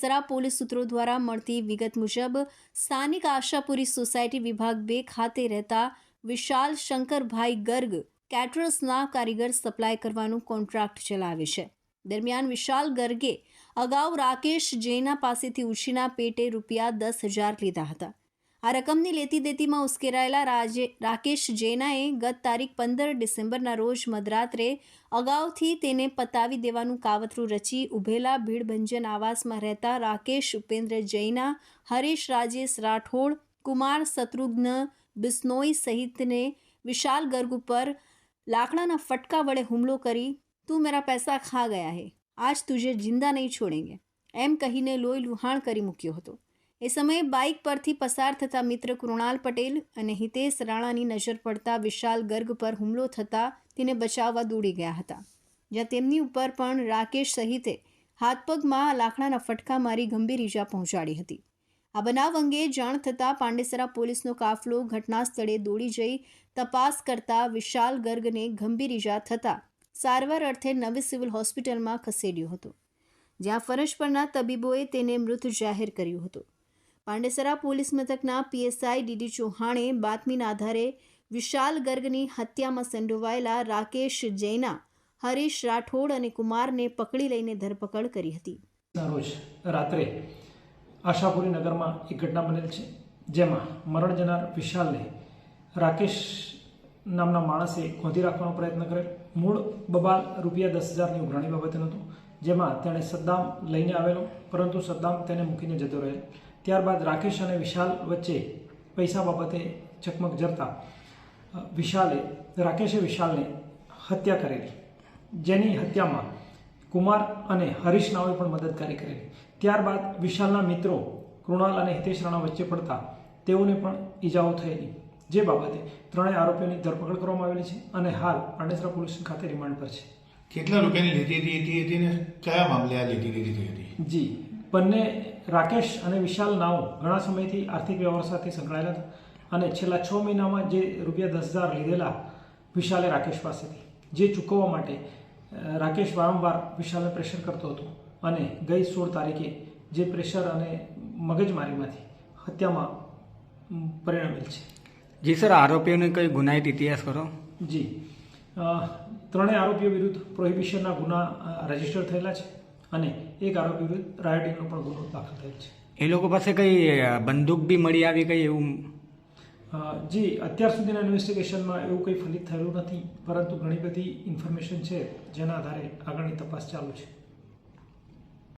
Sara police સૂત્રો દ્વારા મળતી વિગત મુજબ, સ્થાનિક આશાપુરી સોસાયટી વિભાગ બે ખાતે રહેતા વિશાલ શંકરભાઈ ગર્ગ કેટરર્સના કારીગર સપ્લાય કરવાનું કોન્ટ્રાક્ટ ચલાવે છે. દરમિયાન વિશાલ ગર્ગે અગાઉ રાકેશ જૈના પાસેથી ઉછીના પેટે રૂપિયા દસ હજાર લીધા હતા. આ રકમની લેતી દેતીમાં ઉશ્કેરાયેલા રાજે રાકેશ જૈનાએ ગત તારીખ પંદર ડિસેમ્બરના રોજ મધરાત્રે અગાઉથી તેને પતાવી દેવાનું કાવતરું રચી ઉભેલા ભીડભંજન આવાસમાં રહેતા રાકેશ, ઉપેન્દ્ર જૈના, હરીશ રાજેશ રાઠોડ, કુમાર શત્રુઘ્ન બિસ્નોઈ સહિતને વિશાલ ગર્ગ ઉપર લાકડાના ફટકા વડે હુમલો કરી, તું મેરા પૈસા ખા ગયા હે, આજ તુજે જિંદા નહીં છોડેંગે. એમ કહીને લોહી લુહાણ કરી મૂક્યો હતો. એ સમયે બાઇક પરથી પસાર થતા મિત્ર કૃણાલ પટેલ અને હિતેશ રાણાની નજર પડતા વિશાલ ગર્ગ પર હુમલો થતાં તેને બચાવવા દોડી ગયા હતા. જ્યાં તેમની ઉપર પણ રાકેશ સહિતે હાથપગમાં લાકડાના ફટકા મારી ગંભીર ઈજા પહોંચાડી હતી. આ બનાવ અંગે જાણ થતાં પાંડેસરા પોલીસનો કાફલો ઘટના સ્થળે દોડી જઈ તપાસ કરતા વિશાલ ગર્ગને ગંભીર ઈજા થતાં સારવાર અર્થે નવી સિવિલ હોસ્પિટલમાં ખસેડ્યો હતો. જ્યાં ફરજ પરના તબીબોએ તેને મૃત જાહેર કર્યું હતું. પાંડેસરા પોલીસ મથકના પીએસઆઈ ડીડી ચૌહાણે બાતમીના આધારે વિશાલ ગર્ગની હત્યામાં સંડોવાયેલા રાકેશ જૈના, હરીશ રાઠોડ અને કુમારને પકડી લઈને ધરપકડ કરી હતી. રોજ રાત્રે આશાપુરી નગરમાં એક ઘટના બનેલ છે, જેમાં મરણ જનાર વિશાલને રાકેશ નામના માણસે ગોંધી રાખવાનો પ્રયત્ન કરેલ. મૂળ બબાલ રૂપિયા દસ હજારની ઉઘરાણી બાબતે હતું જેમાં તેણે સદ્દામ લઈને આવેલો, પરંતુ સદ્દામ તેને મૂકીને જતો રહેલ ત્યારબાદ રાકેશ અને વિશાલ વચ્ચે પૈસા બાબતે ચકમક જરતા વિશાલે, રાકેશે વિશાલને હત્યા કરેલી. જેની હત્યામાં કુમાર અને હરીશ નાઓએ પણ મદદગારી કરેલી. ત્યારબાદ વિશાલના મિત્રો કૃણાલ અને હિતેશ રાણા વચ્ચે પડતા તેઓને પણ ઈજાઓ થયેલી. જે બાબતે ત્રણેય આરોપીઓની ધરપકડ કરવામાં આવેલી છે અને હાલ આણેસરા પોલીસ ખાતે રિમાન્ડ પર છે. કેટલા રૂપિયાની લીધી હતી હતી હતી ને કયા મામલે આ લીધી લીધી હતી? જી બંને રાકેશ અને વિશાલ નાઓ ઘણા સમયથી આર્થિક વ્યવહાર સાથે સંકળાયેલા હતા અને છેલ્લા છ મહિનામાં જે રૂપિયા દસ હજાર લીધેલા વિશાલે રાકેશ પાસેથી જે ચૂકવવા માટે રાકેશ વારંવાર વિશાલને પ્રેશર કરતો હતો અને ગઈ સોળ તારીખે જે પ્રેશર અને મગજમારીમાંથી હત્યામાં પરિણમેલ છે. જી સર આરોપીઓને કઈ ગુનાહિત ઇતિહાસ કરો? જી. ત્રણેય આરોપીઓ વિરુદ્ધ પ્રોહિબિશનના ગુના રજિસ્ટર થયેલા છે અને એક આરોપી વિરુદ્ધ રાયોટિંગનો પણ ગુનો દાખલ થયેલ છે. એ લોકો પાસે કંઈ બંદૂક બી મળી આવી કંઈ એવું? જી અત્યાર સુધીના ઇન્વેસ્ટિગેશનમાં એવું કંઈ ફલિત થયેલું નથી પરંતુ ઘણી બધી ઇન્ફોર્મેશન છે જેના આધારે આગળની તપાસ ચાલુ છે.